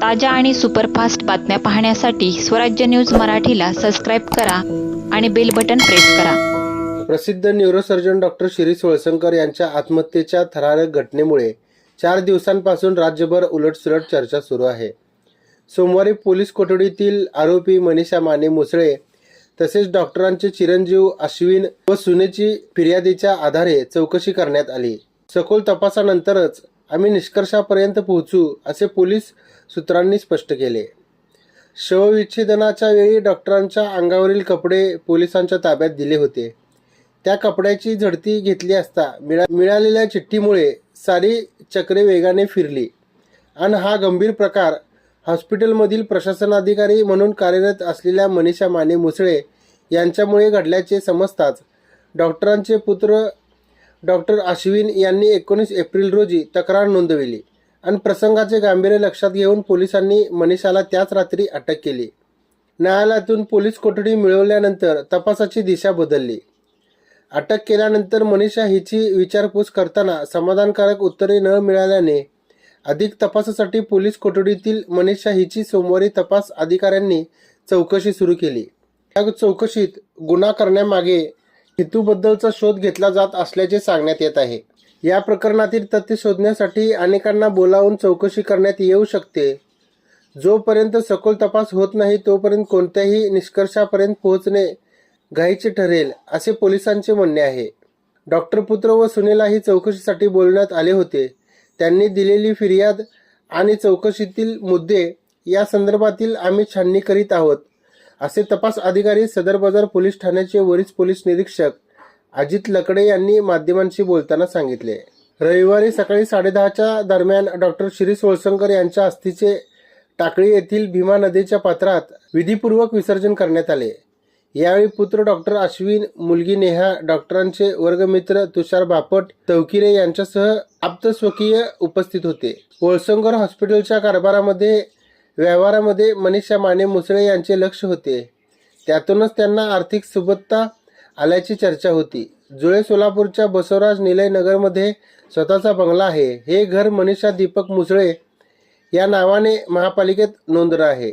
ताज्या आणि सुपरफास्ट बातम्या पाहण्यासाठी स्वराज्य न्यूज मराठीला सबस्क्राईब करा आणि बेल बटन प्रेस करा. प्रसिद्ध न्यूरोसर्जन डॉक्टर शिरीष वळसंकर यांच्या आत्महत्येच्या थरारक घटनेमुळे चार दिवसांपासून राज्यभर उलटसुलट चर्चा सुरू आहे. सोमवारी पोलीस कोठडीतील आरोपी मनीषा माने मुसळे तसेच डॉक्टरांचे चिरंजीव अश्विन व सुनेची फिर्यादीच्या आधारे चौकशी करण्यात आली. सखोल तपासानंतरच आम्ही निष्कर्षापर्यंत पोहोचू असे पोलीस सूत्रांनी स्पष्ट केले. शवविच्छेदनाच्या वेळी डॉक्टरांच्या अंगावरील कपडे पोलिसांच्या ताब्यात दिले होते. त्या कपड्याची झडती घेतली असता मिळा मिळालेल्या चिठ्ठीमुळे सारी चक्रे वेगाने फिरली. आणि हा गंभीर प्रकार हॉस्पिटलमधील प्रशासनाधिकारी म्हणून कार्यरत असलेल्या मनीषा माने मुसळे यांच्यामुळे घडल्याचे समजताच डॉक्टरांचे पुत्र डॉक्टर अश्विन यांनी एकोणीस एप्रिल रोजी तक्रार नोंदविली आणि प्रसंगाचे गांभीर्य लक्षात घेऊन पोलिसांनी मनीषाला त्याच रात्री अटक केली. न्यायालयातून पोलीस कोठडी मिळवल्यानंतर तपासाची दिशा बदलली. अटक केल्यानंतर मनीषा हिची विचारपूस करताना समाधानकारक उत्तरे न मिळाल्याने अधिक तपासासाठी पोलीस कोठडीतील मनीषा हिची सोमवारी तपास अधिकाऱ्यांनी चौकशी सुरू केली. या चौकशीत गुन्हा करण्यामागे हेतूबद्दलचा शोध घेतला जात असल्याचे सांगण्यात येत आहे. या प्रकरणातील तथ्य शोधण्यासाठी अनेकांना बोलावून चौकशी करण्यात येऊ शकते. जोपर्यंत सखोल तपास होत नाही तोपर्यंत कोणत्याही निष्कर्षापर्यंत पोहोचणे घाईचे ठरेल असे पोलिसांचे म्हणणे आहे. डॉक्टर पुत्र व सुनेलाही चौकशीसाठी बोलण्यात आले होते. त्यांनी दिलेली फिर्याद आणि चौकशीतील मुद्दे या संदर्भातील आम्ही छाननी करीत आहोत. असे तपास अधिकारी सदर बाजार पोलीस ठाण्याचे वरिष्ठ पोलीस निरीक्षक अजित लकडे यांनी माध्यमांशी बोलताना सांगितले. रविवारी सकाळी साडेदहाच्या दरम्यान डॉक्टर शिरीष वळसंकर यांच्या अस्थीचे टाकळी येथील भीमा नदीच्या पात्रात विधीपूर्वक विसर्जन करण्यात आले. यावेळी पुत्र डॉक्टर अश्विन मुलगी नेहा डॉक्टरांचे वर्गमित्र तुषार बापट तवकिरे यांच्यासह आप्तस्वकीय उपस्थित होते. वळसंगर हॉस्पिटलच्या कारभारामध्ये व्यवहारामध्ये मनीषा माने मुसळे यांचे लक्ष होते. त्यातूनच त्यांना आर्थिक सुबत्ता आल्याची चर्चा होती. जुळे सोलापूरच्या बसवराज निलय नगरमध्ये स्वतःचा बंगला आहे. हे घर मनीषा दीपक मुसळे या नावाने महापालिकेत नोंदलं आहे.